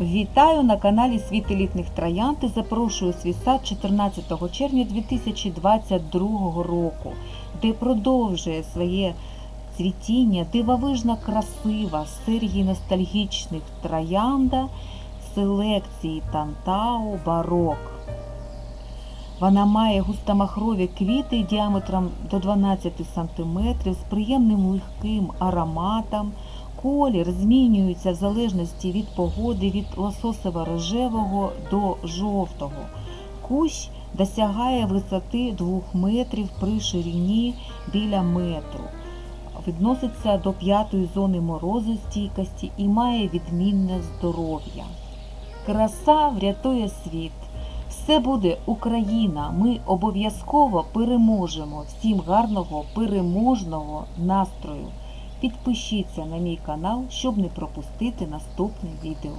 Вітаю на каналі Світ елітних троянд і запрошую свій сад 14 червня 2022 року, де продовжує своє цвітіння дивовижно красива серії ностальгічних троянда селекції Тантау Барок. Вона має густомахрові квіти діаметром до 12 см з приємним легким ароматом. Колір змінюється в залежності від погоди від лососево-рожевого до жовтого. Кущ досягає висоти 2 метрів при ширині біля метру. Відноситься до п'ятої зони морозостійкості і має відмінне здоров'я. Краса врятує світ. Все буде Україна. Ми обов'язково переможемо. Всім гарного переможного настрою. Підпишіться на мій канал, щоб не пропустити наступне відео.